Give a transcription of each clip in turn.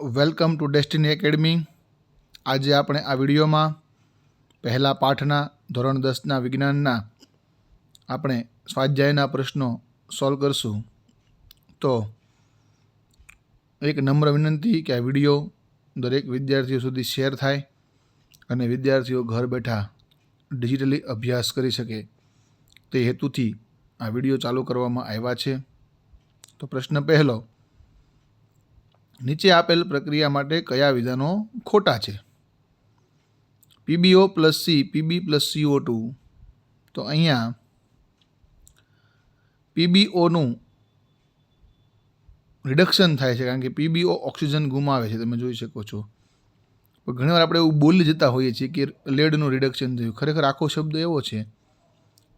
Welcome to destiny academy. આજે આપણે આ વિડીયોમાં પહેલા પાઠના ધોરણ દસના વિજ્ઞાનના આપણે સ્વાધ્યાયના પ્રશ્નો સોલ્વ કરશું. તો એક નમ્ર વિનંતી કે આ વીડિયો દરેક વિદ્યાર્થીઓ સુધી શેર થાય અને વિદ્યાર્થીઓ ઘર બેઠા ડિજિટલી અભ્યાસ કરી શકે. તે હેતુથી આ વીડિયો ચાલુ કરવામાં આવ્યા છે. તો પ્રશ્ન પહેલો નીચે આપેલ પ્રક્રિયા માટે કયા વિધાનો ખોટા છે? PBO plus C, PB plus CO two. તો અહીંયા પીબીઓનું રિડક્શન થાય છે, કારણ કે પીબીઓ ઓક્સિજન ગુમાવે છે, તમે જોઈ શકો છો. પણ ઘણીવાર આપણે એવું બોલી જતા હોઈએ છીએ કે લેડનું રિડક્શન થયું. ખરેખર આખો શબ્દ એવો છે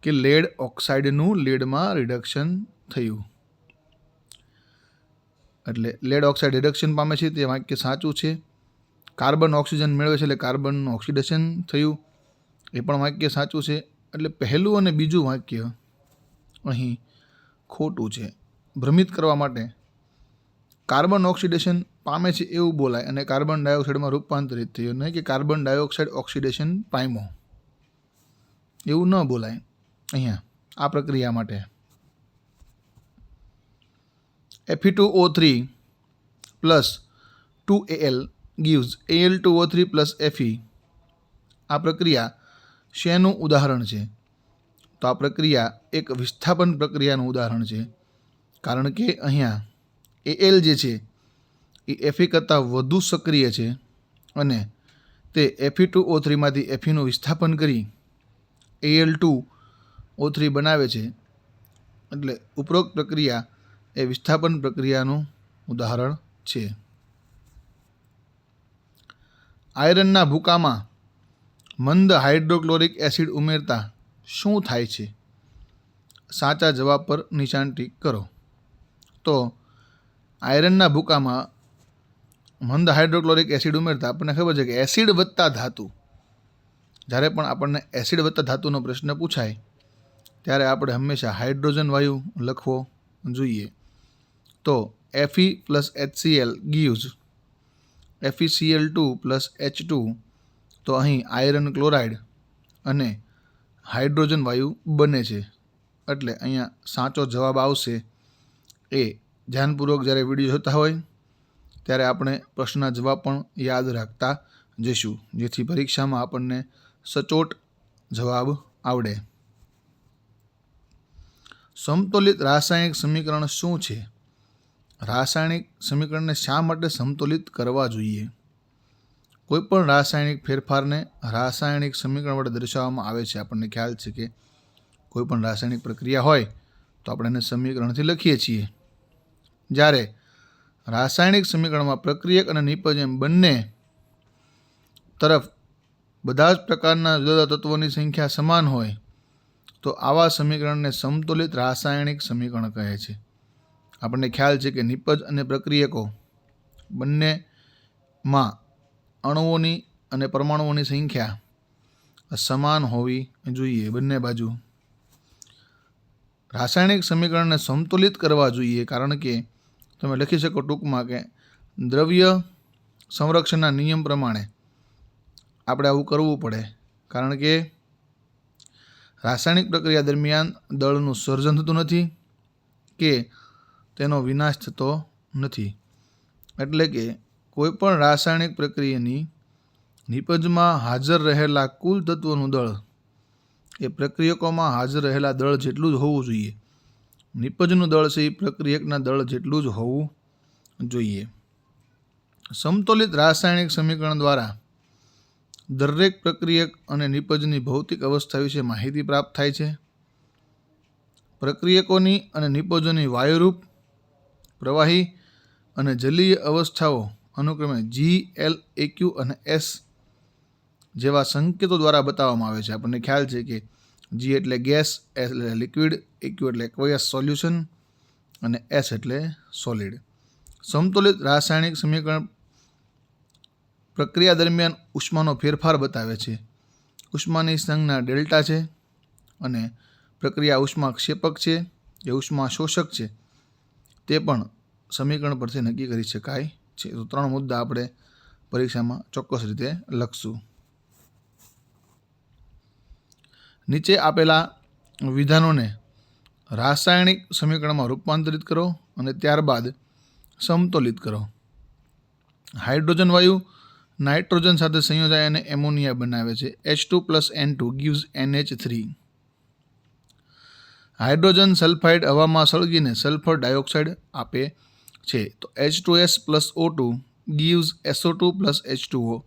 કે લેડ ઓક્સાઇડનું લેડમાં રિડક્શન થયું. એટલે લેડ ઓક્સાઇડ રિડક્શન પામે છે, તે વાક્ય સાચું છે. કાર્બન ઓક્સિજન મેળવે છે એટલે કાર્બનનું ઓક્સિડેશન થયું. એ પણ વાક્ય સાચું છે. એટલે પહેલું અને બીજું વાક્ય અહીં ખોટું છે. ભ્રમિત કરવા માટે કાર્બન ઓક્સિડેશન પામે છે એવું બોલાય અને કાર્બન ડાયોક્સાઇડમાં રૂપાંતરિત થયું. નહીં કે કાર્બન ડાયોક્સાઇડ ઓક્સિડેશન પામ્યો. એવું ન બોલાય. અહીંયા, આ પ્રક્રિયા માટે. FE two O three plus two L gives L two O three plus FE આ પ્રક્રિયા શેનું ઉદાહરણ છે? તો આ પ્રક્રિયા એક વિસ્થાપન પ્રક્રિયાનું ઉદાહરણ છે. કારણ કે અહીંયા એલ જે છે, એ એફી કરતાં વધુ સક્રિય છે અને તે એફી ટુ ઓ થ્રીમાંથી એફીનું વિસ્થાપન કરી એલ ટુ ઓ થ્રી બનાવે છે. એટલે ઉપરોક્ત પ્રક્રિયા એ વિસ્થાપન પ્રક્રિયાનું ઉદાહરણ છે. આયરનના ભૂકામાં મંદ હાઇડ્રોક્લોરિક એસિડ ઉમેરતા શું થાય છે? સાચા જવાબ પર નિશાન ટીક કરો. તો આયરનના ભૂકામાં મંદ હાઇડ્રોક્લોરિક એસિડ ઉમેરતા આપણને ખબર છે કે એસિડ વત્તા ધાતુ. જ્યારે પણ આપણને એસિડ વત્તા ધાતુનો પ્રશ્ન પૂછાય, ત્યારે આપણે હંમેશા હાઇડ્રોજન વાયુ લખવો જોઈએ. તો FE plus HCL gives FECL two plus H two તો અહીં આયરન ક્લોરાઇડ અને હાઇડ્રોજન વાયુ બને છે. એટલે અહીંયા સાચો જવાબ આવશે એ ધ્યાનપૂર્વક જ્યારે વીડિયો જોતા હોય, ત્યારે આપણે પ્રશ્નના જવાબ પણ યાદ રાખતા જઈશું, જેથી પરીક્ષામાં આપણને સચોટ જવાબ આવડે. સમતોલિત રાસાયણિક સમીકરણ શું છે? રાસાયણિક સમીકરણને શા માટે સમતુલિત કરવા જોઈએ? કોઈપણ રાસાયણિક ફેરફારને રાસાયણિક સમીકરણ વડે દર્શાવવામાં આવે છે. આપણને ખ્યાલ છે કે કોઈપણ રાસાયણિક પ્રક્રિયા હોય તો આપણે એને સમીકરણથી લખીએ છીએ. જ્યારે રાસાયણિક સમીકરણમાં પ્રક્રિયક અને નિપજ એમ બંને તરફ બધા જ પ્રકારના જુદા જુદા તત્વોની સંખ્યા સમાન હોય, તો આવા સમીકરણને સમતુલિત રાસાયણિક સમીકરણ કહે છે. આપણને ખ્યાલ છે કે નિપજ અને પ્રક્રિયકો બંનેમાં અણુઓની અને પરમાણુઓની સંખ્યા સમાન હોવી જોઈએ બંને બાજુ. રાસાયણિક સમીકરણને સંતુલિત કરવા જોઈએ કારણ કે તમે લખી શકો ટૂંકમાં કે દ્રવ્ય સંરક્ષણના નિયમ પ્રમાણે આપણે આવું કરવું પડે કારણ કે રાસાયણિક પ્રક્રિયા દરમિયાન દળનું સર્જન થતું નથી કે તેનો વિનાશ થતો નથી. એટલે કે કોઈપણ રાસાયણિક પ્રક્રિયાની નિપજમાં હાજર રહેલા કુલ તત્વોનું દળ એ પ્રક્રિયકોમાં હાજર રહેલા દળ જેટલું જ હોવું જોઈએ. નિપજનું દળ છે એ પ્રક્રિયકના દળ જેટલું જ હોવું જોઈએ. સમતોલિત રાસાયણિક સમીકરણ દ્વારા દરેક પ્રક્રિયક અને નિપજની ભૌતિક અવસ્થા વિશે માહિતી પ્રાપ્ત થાય છે. પ્રક્રિયકોની અને નિપજોની વાયુરૂપ પ્રવાહી અને જલીય અવસ્થાઓ અનુક્રમે જી એલ એક્યુ અને એસ જેવા સંકેતો દ્વારા બતાવવામાં આવે છે. આપણને ખ્યાલ છે કે જી એટલે ગેસ એસ એટલે લિક્વિડ એક્યુ એટલે એક્વયસ સોલ્યુશન અને એસ એટલે સોલિડ. સમતુલિત રાસાયણિક સમીકરણ પ્રક્રિયા દરમિયાન ઉષ્માનો ફેરફાર બતાવે છે. ઉષ્માની સંજ્ઞા ડેલ્ટા છે અને પ્રક્રિયા ઉષ્મા ક્ષેપક છે જે ઉષ્મા શોષક છે. તે પણ સમીકરણ પરથી નક્કી કરી શકાય છે. તો ત્રણ મુદ્દા આપણે પરીક્ષામાં ચોક્કસ રીતે લખશું. નીચે આપેલા વિધાનોને રાસાયણિક સમીકરણમાં રૂપાંતરિત કરો અને ત્યારબાદ સમતોલિત કરો. હાઇડ્રોજન વાયુ નાઇટ્રોજન સાથે સંયોજાય અને એમોનિયા બનાવે છે. H two plus N two gives NH three hydrogen sulphide હવામાં સળગીને સલ્ફર ડાયોક્સાઇડ આપે છે. તો H two S plus O two gives SO two plus H two O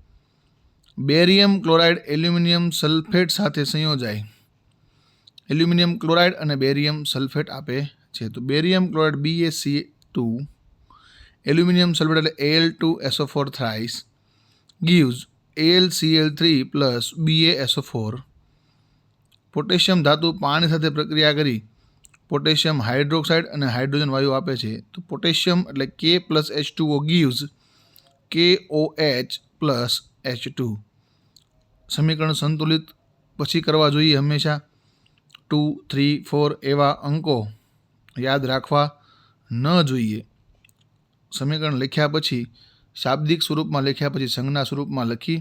barium chloride aluminium sulphate સાથે સંયોજાય. એલ્યુમિનિયમ ક્લોરાઇડ અને barium sulphate આપે છે. તો barium chloride B A C two aluminium sulphate એટલે L two SO four thrice gives AlCl3 plus BaSO4 potassium ધાતુ પાણી સાથે પ્રક્રિયા કરી પોટેશિયમ હાઇડ્રોક્સાઇડ અને હાઇડ્રોજન વાયુ આપે છે. તો પોટેશિયમ એટલે K plus H two O gives K O H plus H two સમીકરણ સંતુલિત પછી કરવા જોઈએ હંમેશા. ટુ થ્રી ફોર એવા અંકો યાદ રાખવા ન જોઈએ. સમીકરણ લખ્યા પછી શાબ્દિક સ્વરૂપમાં લખ્યા પછી સંજ્ઞા સ્વરૂપમાં લખી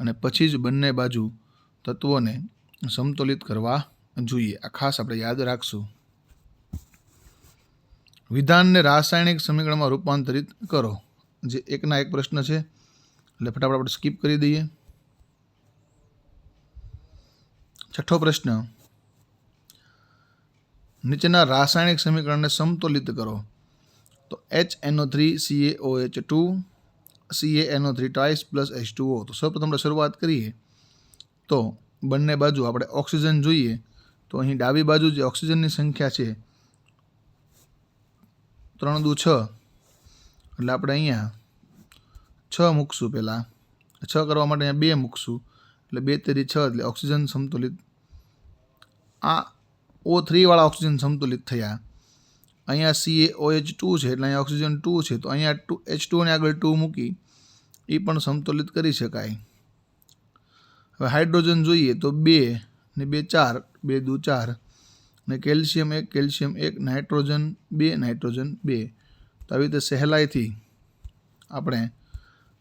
અને પછી જ બંને બાજુ તત્વોને સમતોલિત કરવા જોઈએ. આ ખાસ આપણે યાદ રાખશું. વિધાનને રાસાયણિક સમીકરણમાં રૂપાંતરિત કરો. જે એકના એક પ્રશ્ન છે. એટલે ફટાફટ આપણે સ્કીપ કરી દઈએ. છઠ્ઠો પ્રશ્ન. નીચેના રાસાયણિક સમીકરણને સમતોલિત કરો. તો H NO three C O H two C NO three thrice plus H two O તો સૌપ્રથમ આપણે શરૂઆત કરીએ. તો બંને બાજુ આપણે ઓક્સિજન જોઈએ, તો અહીં ડાબી બાજુ જે ઓક્સિજનની સંખ્યા છે, ત્રણ દુ છ. એટલે આપણે અહીંયા છ મૂકશું પહેલાં. છ કરવા માટે અહીંયા બે મૂકશું. એટલે બે તેરી છ એટલે ઓક્સિજન સંતુલિત. આ ઓ થ્રીવાળા ઓક્સિજન સંતુલિત થયા. અહીંયા C A O H two છે, એટલે અહીંયા ઓક્સિજન ટુ છે, તો અહીંયા ટુ એચ ટુને આગળ ટુ મૂકી એ પણ સંતુલિત કરી શકાય. હવે હાઇડ્રોજન જોઈએ તો બે ને બે ચાર, બે દુ ચાર ને કેલ્શિયમ એક કેલ્શિયમ એક, નાઇટ્રોજન બે નાઇટ્રોજન બે. તો આવી રીતે સહેલાઈથી આપણે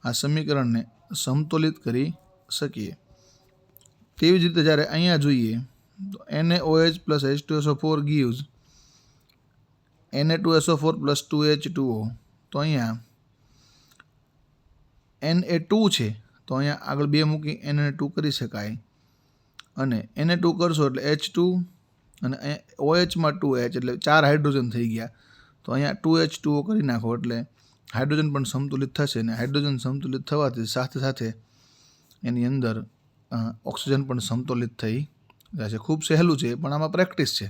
આ સમીકરણને સમતુલિત કરી શકીએ. તેવી જ રીતે જ્યારે અહીંયા જોઈએ તો NA OH plus H two SO four gives NA two SO four plus two H two O તો અહીંયા એન એ ટુ છે. તો અહીંયા આગળ બે મૂકી એને ટુ કરી શકાય. અને એને ટુ કરશો એટલે એચ ટુ અને ઓએચમાં ટુ એચ એટલે ચાર હાઇડ્રોજન થઈ ગયા. તો અહીંયા ટુ એચ ટુ કરી નાખો એટલે હાઇડ્રોજન પણ સંતુલિત થશે અને હાઇડ્રોજન સંતુલિત થવાથી સાથે સાથે એની અંદર ઓક્સિજન પણ સંતુલિત થઈ જશે. ખૂબ સહેલું છે, પણ આમાં પ્રેક્ટિસ છે.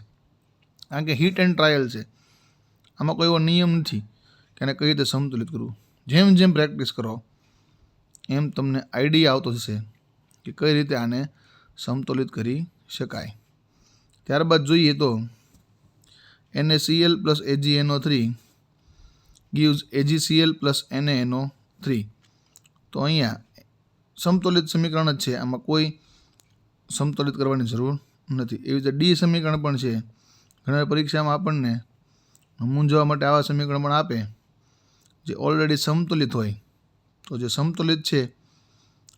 કારણ કે હીટ એન્ડ ટ્રાયલ છે. આમાં કોઈ એવો નિયમ નથી કે એને કઈ રીતે સંતુલિત કરવું. જેમ જેમ પ્રેક્ટિસ કરો એમ તમને આઈડિયા આવતો થશે કે કઈ રીતે આને સમતુલિત કરી શકાય. ત્યારબાદ જોઈએ તો NaCl plus AGNO three gives AgCl plus NaNO three તો અહીંયા સમતુલિત સમીકરણ જ છે. આમાં કોઈ સમતુલિત કરવાની જરૂર નથી. એવી રીતે ડી સમીકરણ પણ છે. ઘણા પરીક્ષામાં આપણને મૂંઝવવા માટે આવા સમીકરણ પણ આપે, જે ઓલરેડી સમતુલિત હોય. તો જે સમતુલિત છે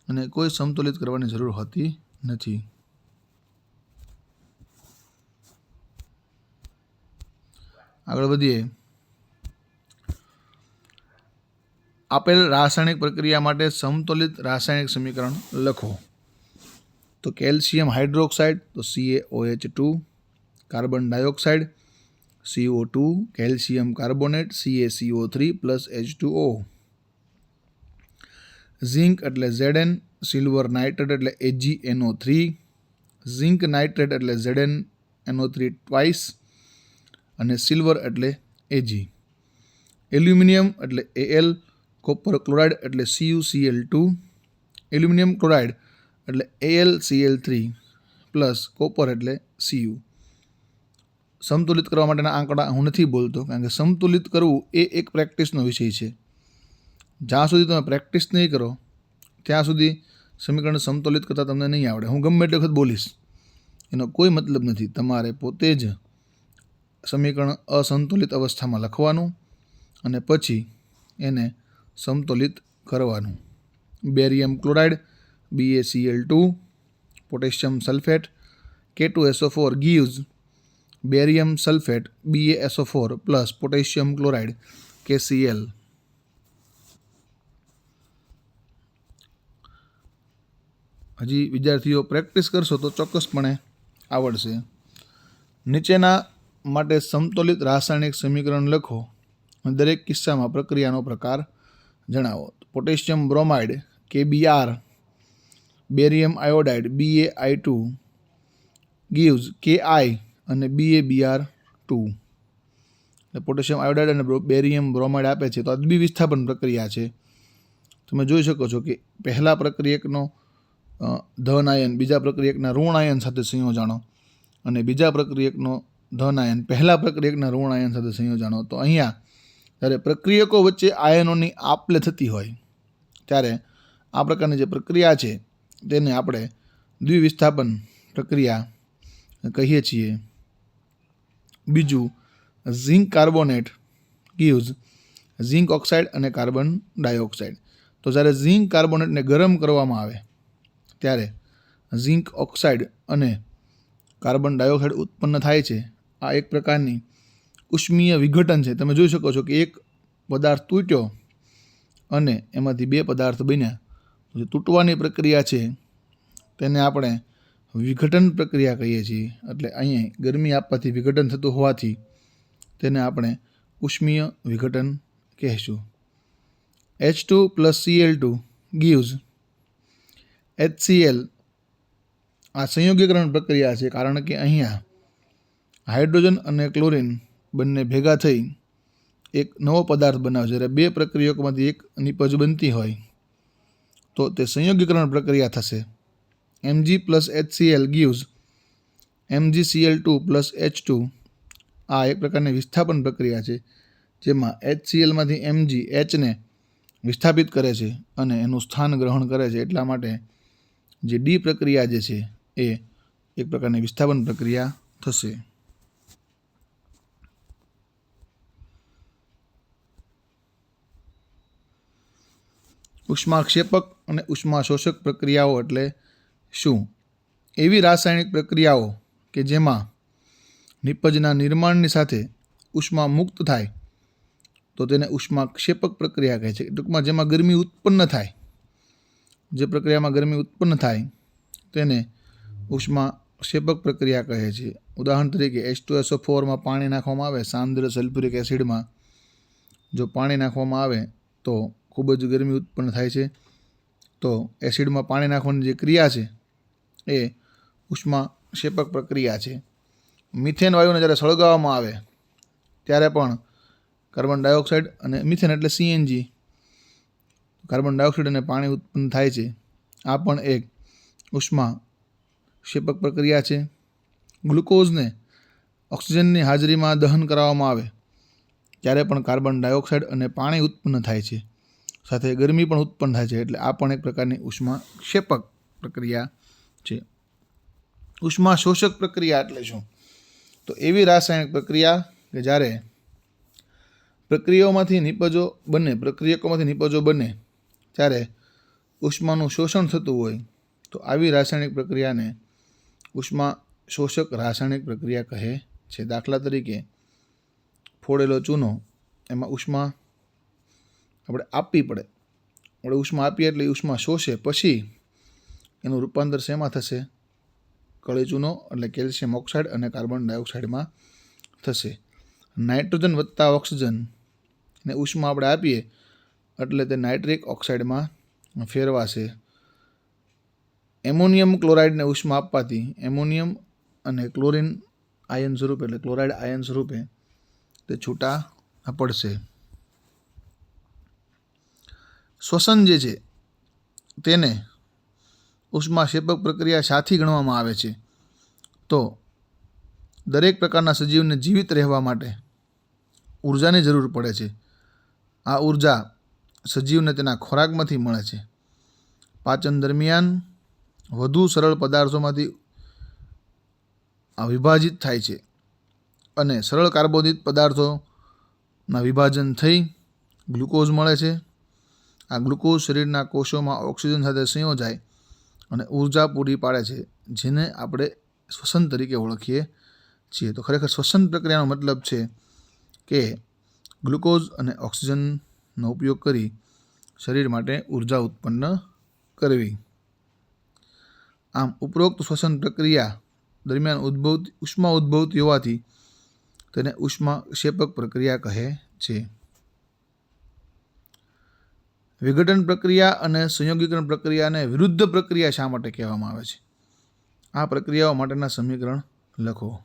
અને કોઈ સમતુલિત કરવાની જરૂર હોતી નથી. આગળ વધીએ. આપેલ રાસાયણિક પ્રક્રિયા માટે સમતુલિત રાસાયણિક સમીકરણ લખો. તો કેલ્શિયમ હાઇડ્રોક્સાઇડ, તો CAOH two carbon dioxide CO two calcium carbonate CACO three plus H two O zinc એટલે ઝેડએન સિલ્વર નાઇટ્રેટ એટલે AG NO three zinc nitrate એટલે ઝેડએન એનઓ થ્રી ટ્વાઇસ અને સિલ્વર એટલે એજી એલ્યુમિનિયમ એટલે AL copper chloride એટલે CuCl two aluminium chloride એટલે AL CL three plus copper એટલે CU સંતુલિત કરવા માટેના આંકડા હું નથી બોલતો, કારણ કે સંતુલિત કરવું એ એક પ્રેક્ટિસનો વિષય છે. જ્યાં સુધી તમે પ્રેક્ટિસ નહીં કરો, ત્યાં સુધી સમીકરણ સમતુલિત કરતાં તમને નહીં આવડે. હું ગમે એટલી વખત બોલીશ, એનો કોઈ મતલબ નથી. તમારે પોતે જ સમીકરણ અસંતુલિત અવસ્થામાં લખવાનું અને પછી એને સંતુલિત કરવાનું. Barium chloride BACL two potassium sulphate K two SO four gives barium sulphate BaSO four plus potassium chloride KCl હજી વિદ્યાર્થીઓ પ્રેક્ટિસ કરશો તો ચોક્કસપણે આવડશે. નીચેના માટે સમતોલિત રાસાયણિક સમીકરણ લખો દરેક કિસ્સામાં પ્રક્રિયાનો પ્રકાર જણાવો. Potassium bromide, KBR, barium iodide BA I two, gives K I અને બીએ બીઆર ટુ. એટલે પોટેશિયમ આયોડાઇડ અને બેરિયમ બ્રોમાઇડ આપે છે. તો આ દ્વિવિસ્થાપન પ્રક્રિયા છે. તમે જોઈ શકો છો કે પહેલા પ્રક્રિયકનો ધન આયન, બીજા પ્રક્રિયકના ઋણ આયન સાથે સંયોજાણો અને બીજા પ્રક્રિયકનો ધન આયન, પહેલા પ્રક્રિયકના ઋણ આયન સાથે સંયોજાણો તો અહીંયા જ્યારે પ્રક્રિયકો વચ્ચે આયનોની આપલે થતી હોય, ત્યારે આ પ્રકારની જે પ્રક્રિયા છે, તેને આપણે દ્વિવિસ્થાપન પ્રક્રિયા કહીએ છીએ. બીજું, zinc carbonate gives zinc oxide અને કાર્બન ડાયોક્સાઇડ. તો જ્યારે ઝિંક કાર્બોનેટને ગરમ કરવામાં આવે ત્યારે ઝિંક ઓક્સાઇડ અને કાર્બન ડાયોક્સાઇડ ઉત્પન્ન થાય છે. આ એક પ્રકારની ઉષ્મીય વિઘટન છે. તમે જોઈ શકો છો કે એક પદાર્થ તૂટ્યો અને એમાંથી બે પદાર્થ બન્યા. જે તૂટવાની પ્રક્રિયા છે તેને આપણે વિઘટન પ્રક્રિયા કહીએ છીએ. એટલે અહીંયા ગરમી આપવાથી વિઘટન થતું હોવાથી તેને આપણે ઉષ્મીય વિઘટન કહેશું. H two plus CL two gives HCl આ સંયોગીકરણ પ્રક્રિયા છે, કારણ કે અહીંયા હાઇડ્રોજન અને ક્લોરિન બંને ભેગા થઈ એક નવો પદાર્થ બનાવે છે. જ્યારે બે પ્રક્રિયકોમાંથી એક નિપજ બનતી હોય તો તે સંયોગીકરણ પ્રક્રિયા થશે. MG plus HCL gives MGCL two plus H two આ એક પ્રકારની વિસ્થાપન પ્રક્રિયા છે, જેમાં એચસીએલમાંથી એમજી એચને વિસ્થાપિત કરે છે અને એનું સ્થાન ગ્રહણ કરે છે. એટલા માટે જે ડી પ્રક્રિયા જે છે એ એક પ્રકારની વિસ્થાપન પ્રક્રિયા થશે. ઉષ્માક્ષેપક અને ઉષ્મા શોષક પ્રક્રિયાઓ એટલે શું? એવી રાસાયણિક પ્રક્રિયાઓ કે જેમાં નિપજના નિર્માણની સાથે ઉષ્મા મુક્ત થાય, તો તેને ઉષ્માક્ષેપક પ્રક્રિયા કહે છે. ટૂંકમાં જેમાં ગરમી ઉત્પન્ન થાય જે પ્રક્રિયામાં ગરમી ઉત્પન્ન થાય, તેને ઉષ્મા ક્ષેપક પ્રક્રિયા કહે છે. ઉદાહરણ તરીકે એચ ટુ એસો ફોરમાં પાણી નાખવામાં આવે, સાંદ્ર સલ્ફ્યુરિક એસિડમાં જો પાણી નાખવામાં આવે, તો ખૂબ જ ગરમી ઉત્પન્ન થાય છે. તો એસિડમાં પાણી નાખવાની જે ક્રિયા છે, એ ઉષ્મા ક્ષેપક પ્રક્રિયા છે. મિથેન વાયુને જ્યારે સળગાવવામાં આવે, ત્યારે પણ કાર્બન ડાયોક્સાઇડ અને મિથેન એટલે સીએનજી કાર્બન ડાયોક્સાઇડ અને પાણી ઉત્પન્ન થાય છે. આ પણ એક ઉષ્મા ક્ષેપક પ્રક્રિયા છે. ગ્લુકોઝને ઓક્સિજનની હાજરીમાં દહન કરાવવામાં આવે, ત્યારે પણ કાર્બન ડાયોક્સાઇડ અને પાણી ઉત્પન્ન થાય છે. સાથે ગરમી પણ ઉત્પન્ન થાય છે, એટલે આ પણ એક પ્રકારની ઉષ્મા ક્ષેપક પ્રક્રિયા છે. ઉષ્મા શોષક પ્રક્રિયા એટલે શું? તો એવી રાસાયણિક પ્રક્રિયા કે જ્યારે પ્રક્રિયાઓમાંથી નિપજો બને, પ્રક્રિયકોમાંથી નિપજો બને ત્યારે ઉષ્માનું શોષણ થતું હોય, તો આવી રાસાયણિક પ્રક્રિયાને ઉષ્મા શોષક રાસાયણિક પ્રક્રિયા કહે છે. દાખલા તરીકે, ફોડેલો ચૂનો, એમાં ઉષ્મા આપણે આપવી પડે. આપણે ઉષ્મા આપીએ એટલે ઉષ્મા શોષે, પછી એનું રૂપાંતર શેમાં થશે? કળી ચૂનો એટલે કેલ્શિયમ ઓક્સાઇડ અને કાર્બન ડાયોક્સાઇડમાં થશે. નાઇટ્રોજન વત્તા ઓક્સિજન ને ઉષ્મા આપણે આપીએ એટલે તે નાઇટ્રિક ઓક્સાઇડમાં ફેરવાશે. એમોનિયમ ક્લોરાઇડને ઉષ્મા આપવાથી એમોનિયમ અને ક્લોરિન આયન સ્વરૂપે, એટલે ક્લોરાઇડ આયન સ્વરૂપે તે છૂટા પડશે. શ્વસન જે છે તેને ઉષ્માક્ષેપક પ્રક્રિયા સાથી ગણવામાં આવે છે. તો દરેક પ્રકારના સજીવને જીવિત રહેવા માટે ઉર્જાની જરૂર પડે છે. આ ઊર્જા સજીવને તેના ખોરાકમાંથી મળે છે. પાચન દરમિયાન વધુ સરળ પદાર્થોમાંથી આ વિભાજિત થાય છે અને સરળ કાર્બોદિત પદાર્થોના વિભાજન થઈ ગ્લુકોઝ મળે છે. આ ગ્લુકોઝ શરીરના કોષોમાં ઓક્સિજન સાથે સંયોજાય અને ઊર્જા પૂરી પાડે છે, જેને આપણે શ્વસન તરીકે ઓળખીએ છીએ. તો ખરેખર શ્વસન પ્રક્રિયાનો મતલબ છે કે ગ્લુકોઝ અને ઓક્સિજનનો ઉપયોગ કરી શરીર માટે ઊર્જા ઉત્પન્ન કરવી. આમ, ઉપરોક્ત શ્વસન પ્રક્રિયા દરમિયાન ઉદ્ભવતી ઉષ્મા ઉદ્ભવતી હોવાથી તેને ઉષ્મા ક્ષેપક પ્રક્રિયા કહે છે. વિઘટન પ્રક્રિયા અને સંયોગીકરણ પ્રક્રિયાને વિરુદ્ધ પ્રક્રિયા શા માટે કહેવામાં આવે છે? આ પ્રક્રિયાઓ માટેના સમીકરણ લખો.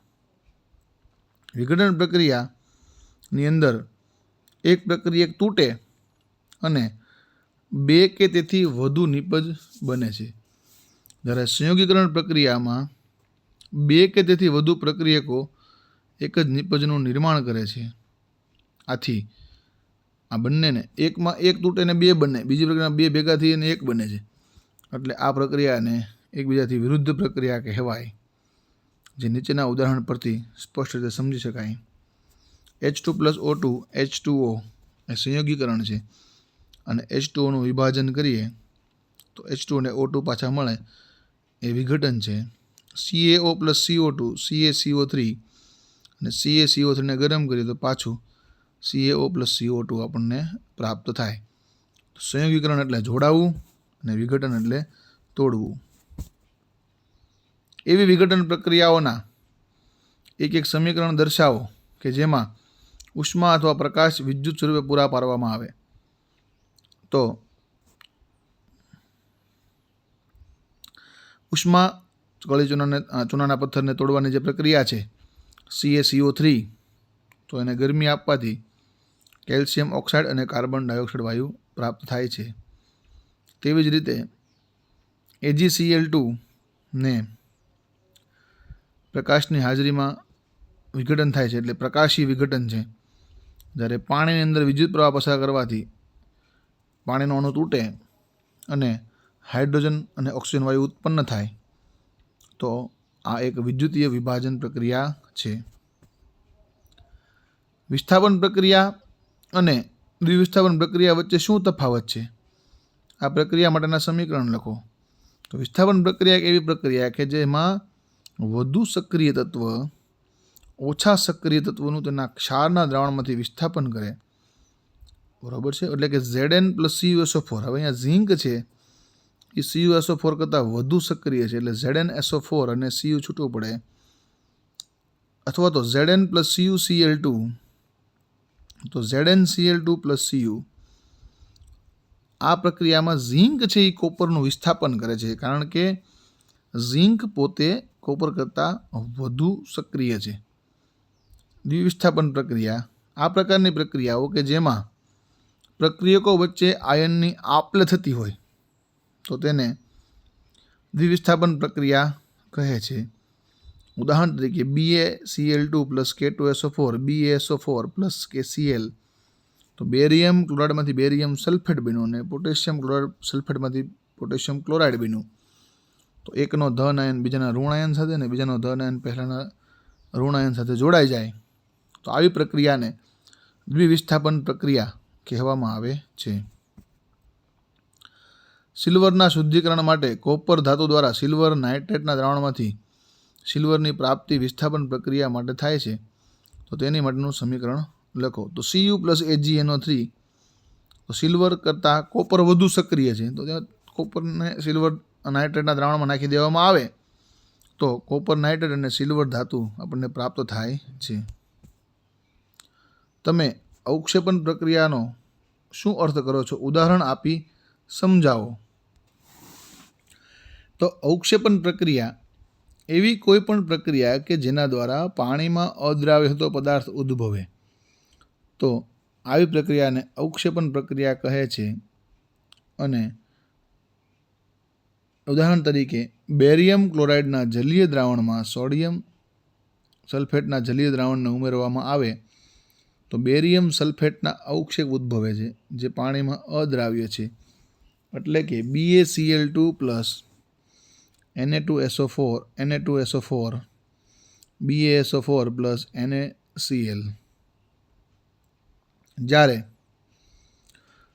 વિઘટન પ્રક્રિયાની અંદર એક પ્રક્રિયક તૂટે અને બે કે તેથી વધુ નિપજ બને છે. જ્યારે સંયોગીકરણ પ્રક્રિયામાં બે કે તેથી વધુ પ્રક્રિયકો એક જ નિપજનું નિર્માણ કરે છે. આથી આ બંનેને એકમાં એક તૂટે ને બે બને. બીજી પ્રક્રિયામાં બે ભેગા થઈ અને એક બને છે. એટલે આ પ્રક્રિયાને એકબીજાથી વિરુદ્ધ પ્રક્રિયા કહેવાય. જે નીચેના ઉદાહરણ પરથી સ્પષ્ટ રીતે સમજી શકાય. H two plus O two H two O એ સંયોગીકરણ છે. અને એચ ટુ ઓનું વિભાજન કરીએ, તો એચ ટુ અને ઓ ટુ પાછા મળે એ વિઘટન છે. CAO plus CO two C A CO three અને સીએ સીઓ થ્રીને ગરમ કરીએ તો પાછું સીએઓ પ્લસ સીઓ ટુ આપણને પ્રાપ્ત થાય. સંયોગીકરણ એટલે જોડાવવું અને વિઘટન એટલે તોડવું. એવી વિઘટન પ્રક્રિયાઓના એક એક સમીકરણ દર્શાવો કે જેમાં ઉષ્મા અથવા પ્રકાશ વિદ્યુત સ્વરૂપે પૂરા પાડવામાં આવે. તો ઉષ્મા કળી ચૂનાને ચૂનાના પથ્થરને તોડવાની જે પ્રક્રિયા છે સીએસીઓ થ્રી તો એને ગરમી આપવાથી કેલ્શિયમ ઓક્સાઇડ અને કાર્બન ડાયોક્સાઇડ વાયુ પ્રાપ્ત થાય છે. તેવી જ રીતે એજીસીએલ ટુને પ્રકાશની હાજરીમાં વિઘટન થાય છે, એટલે પ્રકાશી વિઘટન છે. જ્યારે પાણીની અંદર વિદ્યુત પ્રવાહ પસાર કરવાથી પાણીનો અણુ તૂટે અને હાઇડ્રોજન અને ઓક્સિજન વાયુ ઉત્પન્ન થાય, તો આ એક વિદ્યુતીય વિભાજન પ્રક્રિયા છે. વિસ્થાપન પ્રક્રિયા અને દ્વિવિસ્થાપન પ્રક્રિયા વચ્ચે શું તફાવત છે? આ પ્રક્રિયા માટેના સમીકરણ લખો. તો વિસ્થાપન પ્રક્રિયા એક એવી પ્રક્રિયા કે જેમાં વધુ સક્રિય તત્વ ઓછા સક્રિય તત્વોનું તેના ક્ષારના દ્રાવણમાંથી વિસ્થાપન કરે. બરાબર છે? એટલે કે Z N plus CUSO four હવે અહીંયા ઝીંક છે. એ સીયુએસઓ ફોર કરતાં વધુ સક્રિય છે. એટલે ઝેડ એન એસઓ ફોર અને સીયુ છૂટવું પડે. અથવા તો Z N plus CU CL two તો Z N CL two plus CU આ પ્રક્રિયામાં ઝીંક છે એ કોપરનું વિસ્થાપન કરે છે. કારણ કે ઝીંક પોતે કોપર કરતાં વધુ સક્રિય છે. દ્વિવિસ્થાપન પ્રક્રિયા. આ પ્રકારની પ્રક્રિયાઓ કે જેમાં પ્રક્રિયકો વચ્ચે આયનની આપલે થતી હોય, તો તેને દ્વિવિસ્થાપન પ્રક્રિયા કહે છે. ઉદાહરણ તરીકે BA CL two plus K two SO four B SO four plus K CL તો બેરિયમ ક્લોરાઇડમાંથી બેરિયમ સલ્ફેટ બન્યું અને પોટેશિયમ ક્લોરાઇડ સલ્ફેટમાંથી પોટેશિયમ ક્લોરાઇડ બન્યું. તો એકનો ધન આયન બીજાના ઋણ આયન સાથે અને બીજાનો ધન આયન પહેલાંના ઋણ આયન સાથે જોડાઈ જાય. તો આવી પ્રક્રિયાને દ્વિવિસ્થાપન પ્રક્રિયા કહેવામાં આવે છે. સિલ્વરના શુદ્ધિકરણ માટે કોપર ધાતુ દ્વારા સિલ્વર નાઇટ્રેટના દ્રાવણમાંથી સિલ્વરની પ્રાપ્તિ વિસ્થાપન પ્રક્રિયા માટે થાય છે. તો તેની માટેનું સમીકરણ લખો. તો સીયુ પ્લસ એજીએનઓ થ્રી તો સિલ્વર કરતાં કોપર વધુ સક્રિય છે. તો ત્યાં કોપરને સિલ્વર નાઇટ્રેટના દ્રાવણમાં નાખી દેવામાં આવે. તો કોપર નાઇટ્રેટ અને સિલ્વર ધાતુ આપણને પ્રાપ્ત થાય છે. તમે અવક્ષેપણ પ્રક્રિયાનો શું અર્થ કરો છો? ઉદાહરણ આપી સમજાવો. તો અવક્ષેપણ પ્રક્રિયા એવી કોઈ પણ પ્રક્રિયા કે જેના દ્વારા પાણીમાં અદ્રાવ્ય થતો પદાર્થ ઉદ્ભવે. તો આવી પ્રક્રિયાને અવક્ષેપણ પ્રક્રિયા કહે છે અને ઉદાહરણ તરીકે, બેરિયમ ક્લોરાઇડના જલીય દ્રાવણમાં સોડિયમ સલ્ફેટના જલીય દ્રાવણને ઉમેરવામાં આવે તો બેરિયમ સલ્ફેટના અવક્ષેપ ઉદ્ભવે છે, જે પાણીમાં અદ્રાવ્ય છે. એટલે કે BACL two plus NA two SO four NA two SO four BASO four plus NA CL જ્યારે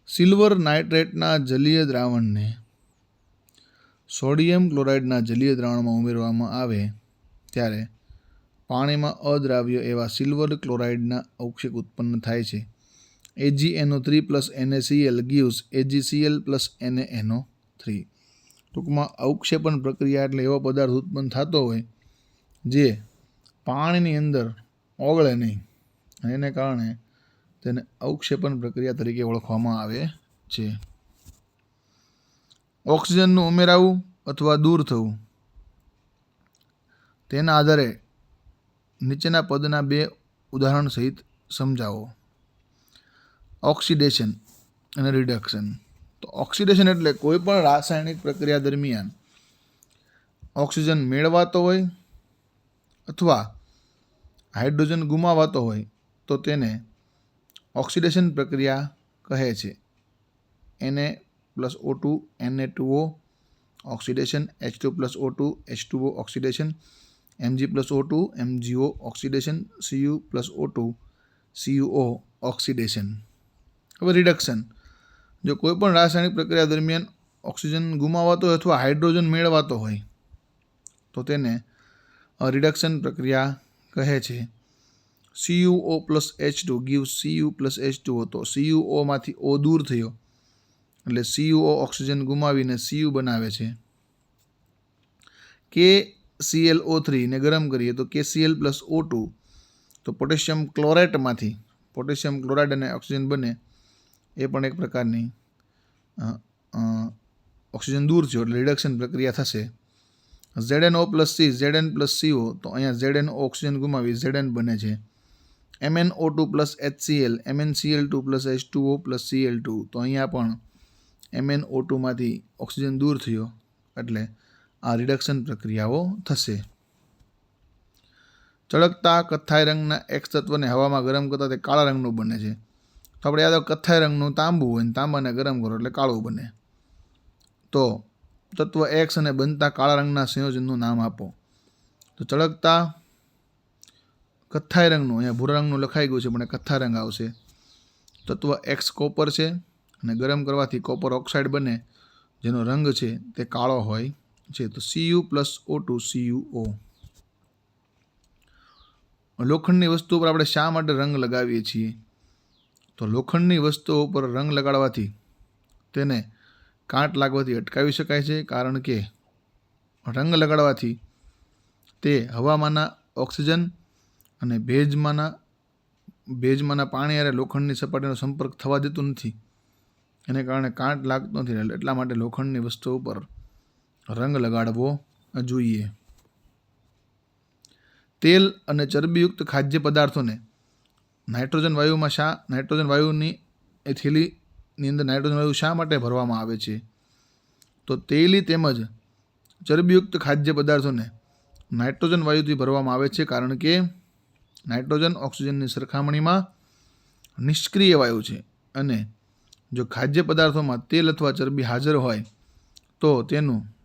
સિલ્વર નાઇટ્રેટના જલીય દ્રાવણને સોડિયમ ક્લોરાઇડના જલીય દ્રાવણમાં ઉમેરવામાં આવે, ત્યારે પાણીમાં અદ્રાવ્ય એવા સિલ્વર ક્લોરાઇડના ઔક્ષેક ઉત્પન્ન થાય છે. AGNO three plus NACL gives AGCL plus NANO three ટૂંકમાં અવક્ષેપણ પ્રક્રિયા એટલે એવો પદાર્થ ઉત્પન્ન થતો હોય જે પાણીની અંદર ઓગળે નહીં એને કારણે તેને અવક્ષેપણ પ્રક્રિયા તરીકે ઓળખવામાં આવે છે. ઓક્સિજનનું ઉમેરાવું અથવા દૂર થવું. તેના આધારે નીચેના પદના બે ઉદાહરણ સહિત સમજાવો. ઓક્સિડેશન અને રિડક્શન. તો ઓક્સિડેશન એટલે કોઈ પણ રાસાયણિક પ્રક્રિયા દરમિયાન ઓક્સિજન મેળવાતો હોય અથવા હાઇડ્રોજન ગુમાવાતો હોય તો તેને ઓક્સિડેશન પ્રક્રિયા કહે છે. NA plus O two NA two O oxidation H two plus O two H two O oxidation MG plus O two MGO oxidation CU plus O two CUO oxidation હવે reduction જો કોઈપણ રાસાયણિક પ્રક્રિયા દરમિયાન oxygen ગુમાવાતો હોય અથવા hydrogen મેળવાતો હોય, તો તેને રિડક્શન પ્રક્રિયા કહે છે. CUO plus H two give CU plus H two હતો. સીયુઓમાંથી ઓ દૂર થયો. એટલે સીયુઓ ઓક્સિજન ગુમાવીને સીયુ બનાવે છે. કે સીએલ ઓ થ્રીને ગરમ કરીએ તો K CL plus O two તો પોટેશિયમ ક્લોરેટમાંથી પોટેશિયમ ક્લોરાઇડ અને ઓક્સિજન બને, એ પણ એક પ્રકારની ઓક્સિજન દૂર થયો એટલે રિડક્શન પ્રક્રિયા થશે. Z N O plus C Z N plus CO તો અહીંયા ઝેડ એન ઓક્સિજન ગુમાવી ઝેડ એન બને છે. M N O two plus H C L M N C L two plus H two O plus C L two તો અહીંયા પણ એમ N ઓ ટુમાંથી oxygen દૂર થયો. એટલે આ રિડક્શન પ્રક્રિયાઓ થશે. ચળકતા કથ્થાઈ રંગના એક્સ તત્વને હવામાં ગરમ કરતાં તે કાળા રંગનું બને છે. તો આપણે યાદ કથ્થાઈ રંગનું તાંબુ હોય ને તાંબાને ગરમ કરો એટલે કાળું બને. તો તત્વ એક્સ અને બનતા કાળા રંગના સંયોજનનું નામ આપો. તો ચળકતા કથ્થાઈ રંગનું, અહીંયા ભૂરા રંગનું લખાઈ ગયું છે, પણ કથ્થા રંગ આવશે. તત્વ એક્સ કોપર છે અને ગરમ કરવાથી કોપર ઓક્સાઇડ બને, જેનો રંગ છે તે કાળો હોય. છે, તો CU plus O two CUO લોખંડની વસ્તુ પર આપણે શા માટે રંગ લગાવીએ છીએ? તો લોખંડની વસ્તુઓ ઉપર રંગ લગાડવાથી તેને કાંટ લાગવાથી અટકાવી શકાય છે, કારણ કે રંગ લગાડવાથી તે હવામાંના ઓક્સિજન અને ભેજમાંના ભેજમાંના પાણી અને લોખંડની સપાટીનો સંપર્ક થવા દેતું નથી. એને કારણે કાંટ લાગતો નથી, એટલા માટે લોખંડની વસ્તુઓ ઉપર રંગ લગાડવો જોઈએ. તેલ અને ચરબીયુક્ત ખાદ્ય પદાર્થોને નાઇટ્રોજન વાયુમાં શા, નાઇટ્રોજન વાયુની એ થેલીની અંદર નાઇટ્રોજન વાયુ શા માટે ભરવામાં આવે છે? તો તેલી તેમજ ચરબીયુક્ત ખાદ્ય પદાર્થોને નાઇટ્રોજન વાયુથી ભરવામાં આવે છે કારણ કે નાઇટ્રોજન ઓક્સિજનની સરખામણીમાં નિષ્ક્રિય વાયુ છે અને જો ખાદ્ય પદાર્થોમાં તેલ અથવા ચરબી હાજર હોય તો તેનું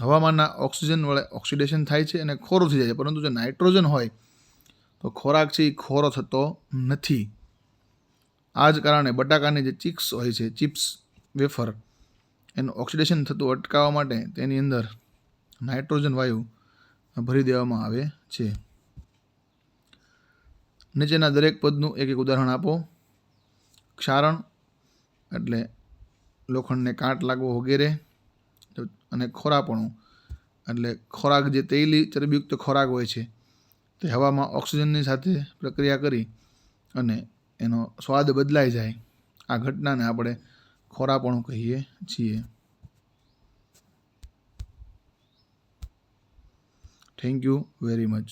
હવામાનના ઓક્સિજન વડે ઓક્સિડેશન થાય છે અને ખોરો થઈ જાય છે. પરંતુ જો નાઇટ્રોજન હોય, તો ખોરાક છે એ ખોરો થતો નથી. આ જ કારણે બટાકાની જે ચિપ્સ હોય છે, ચિપ્સ, વેફર, એનું ઓક્સિડેશન થતું અટકાવવા માટે તેની અંદર નાઇટ્રોજન વાયુ ભરી દેવામાં આવે છે. નીચેના દરેક પદનું એક એક ઉદાહરણ આપો. ક્ષારણ, એટલે લોખંડને કાંટ લાગવો વગેરે. અને ખોરાપણું. એટલે ખોરાક જે તેલી ચરબીયુક્ત ખોરાક હોય છે, તે હવામાં ઓક્સિજનની સાથે પ્રક્રિયા કરી અને એનો સ્વાદ બદલાઈ જાય. આ ઘટનાને આપણે ખોરાપણું કહીએ છીએ. Thank you very much